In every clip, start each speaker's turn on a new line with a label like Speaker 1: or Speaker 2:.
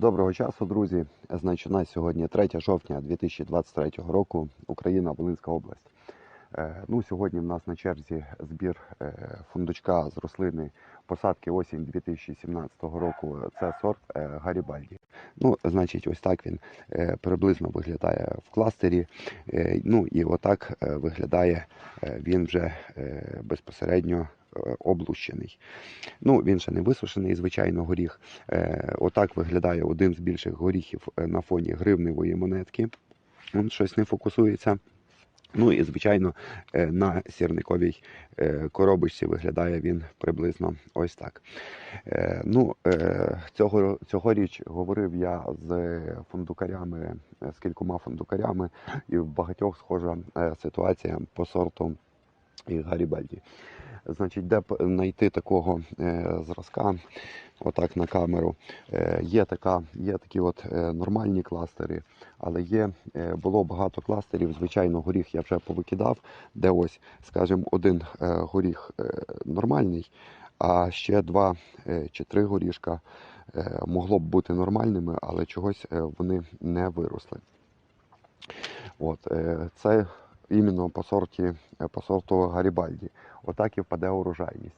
Speaker 1: Доброго часу, друзі. Значить, у нас сьогодні 3 жовтня 2023 року, Україна, Волинська область. Е, Ну, сьогодні в нас на черзі збір е, фундучка з рослини посадки осінь 2017 року. Це сорт е, Гарібальді. Ну, значить, ось так він приблизно виглядає в кластері. Ну і отак виглядає він вже безпосередньо облущений. Ну, він ще не висушений, звичайно, горіх. Отак виглядає один з більших горіхів на фоні гривневої монетки. Він щось не фокусується. Ну і звичайно, е, на сірниковій е, коробочці виглядає він приблизно ось так. Е, Ну, цього, цьогоріч говорив я з фундукарями, з кількома фундукарями, і в багатьох схожа ситуація по сорту і Гарібальді. Значить, де знайти такого е, зразка, отак на камеру. Е, є, така, є такі от е, нормальні кластери, але є, було багато кластерів. Звичайно, горіх я вже повикидав, де ось, скажімо, один горіх нормальний, а ще два чи три горішка могло б бути нормальними, але чогось вони не виросли. От, це іменно по, сорті, е, по сорту Гарібальді. Отак і впаде урожайність.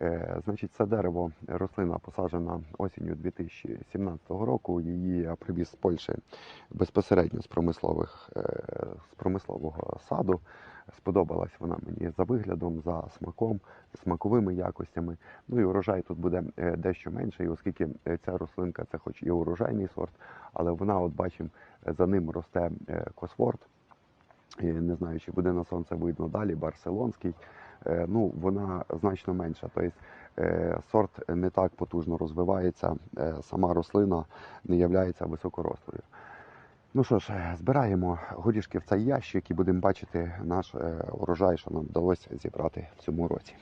Speaker 1: Е, Значить, це дерево, рослина посаджена осінню 2017 року. Її я привіз з Польщі безпосередньо з промислових е, з промислового саду. Сподобалась вона мені за виглядом, за смаком, смаковими якостями. Ну і урожай тут буде дещо менший, оскільки ця рослинка це хоч і урожайний сорт, але вона, от бачимо, за ним росте косворт. І не знаю, чи буде на сонце видно далі, барселонський. Е, Ну, вона значно менша. Тобто е, сорт не так потужно розвивається, е, сама рослина не є високорослою. Ну що ж, е, збираємо горішки в цей ящик і будемо бачити наш е, урожай, що нам вдалося зібрати в цьому році.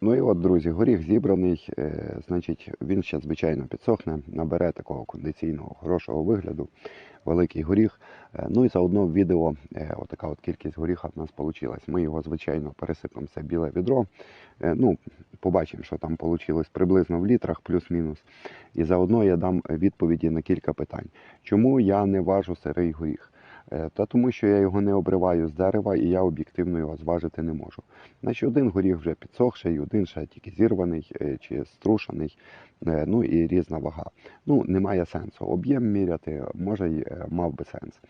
Speaker 1: Ну і от, друзі, горіх зібраний, е, значить, він ще, звичайно, підсохне, набере такого кондиційного, хорошого вигляду, великий горіх. Е, ну і заодно в відео е, отака от кількість горіха в нас вийшла. Ми його, звичайно, пересипемо це біле відро. Е, ну, побачимо, що там вийшло приблизно в літрах, плюс-мінус. І заодно я дам відповіді на кілька питань. Чому я не важу сирий горіх? Е, Та тому, що я його не обриваю з дерева і я об'єктивно його зважити не можу. Значить, один горіх вже підсохший, один ще тільки зірваний е, чи струшений, е, ну і різна вага. Ну, немає сенсу. Об'єм міряти, може, й мав би сенс.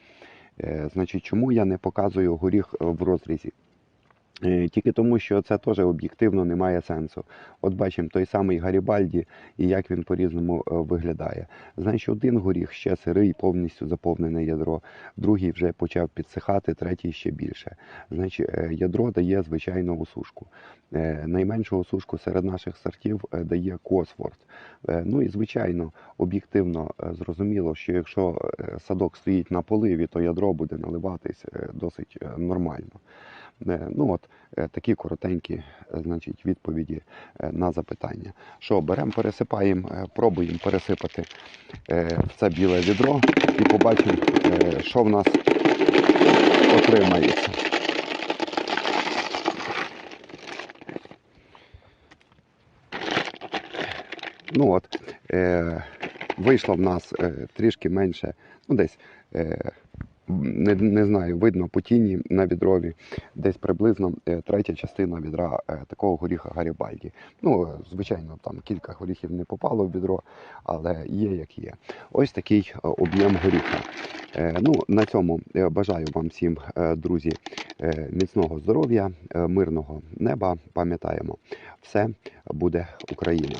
Speaker 1: Значить, чому я не показую горіх в розрізі? Е, Тільки тому, що це теж об'єктивно не має сенсу. От бачимо той самий Гарібальді і як він по-різному е, виглядає. Значить, один горіх ще сирий, повністю заповнене ядро, другий вже почав підсихати, третій ще більше. Значить, е, ядро дає звичайну осушку. Найменшу осушку серед наших сортів дає Косворд. Ну і звичайно, об'єктивно зрозуміло, що якщо садок стоїть на поливі, то ядро буде наливатись досить нормально. Е, Ну от е, такі коротенькі, е, значить, відповіді на запитання. Що беремо, пересипаємо, пробуємо пересипати в це біле відро і побачимо, що в нас отримається. Ну от, вийшло в нас трішки менше, ну десь. Не, не знаю, видно по тіні на відрові, десь приблизно е, третя частина відра е, такого горіха Гарібальді. Ну, е, звичайно, там кілька горіхів не попало в відро, але є як є. Ось такий об'єм горіха. Ну, на цьому бажаю вам всім, друзі, міцного здоров'я, мирного неба. Пам'ятаємо, все буде Україна.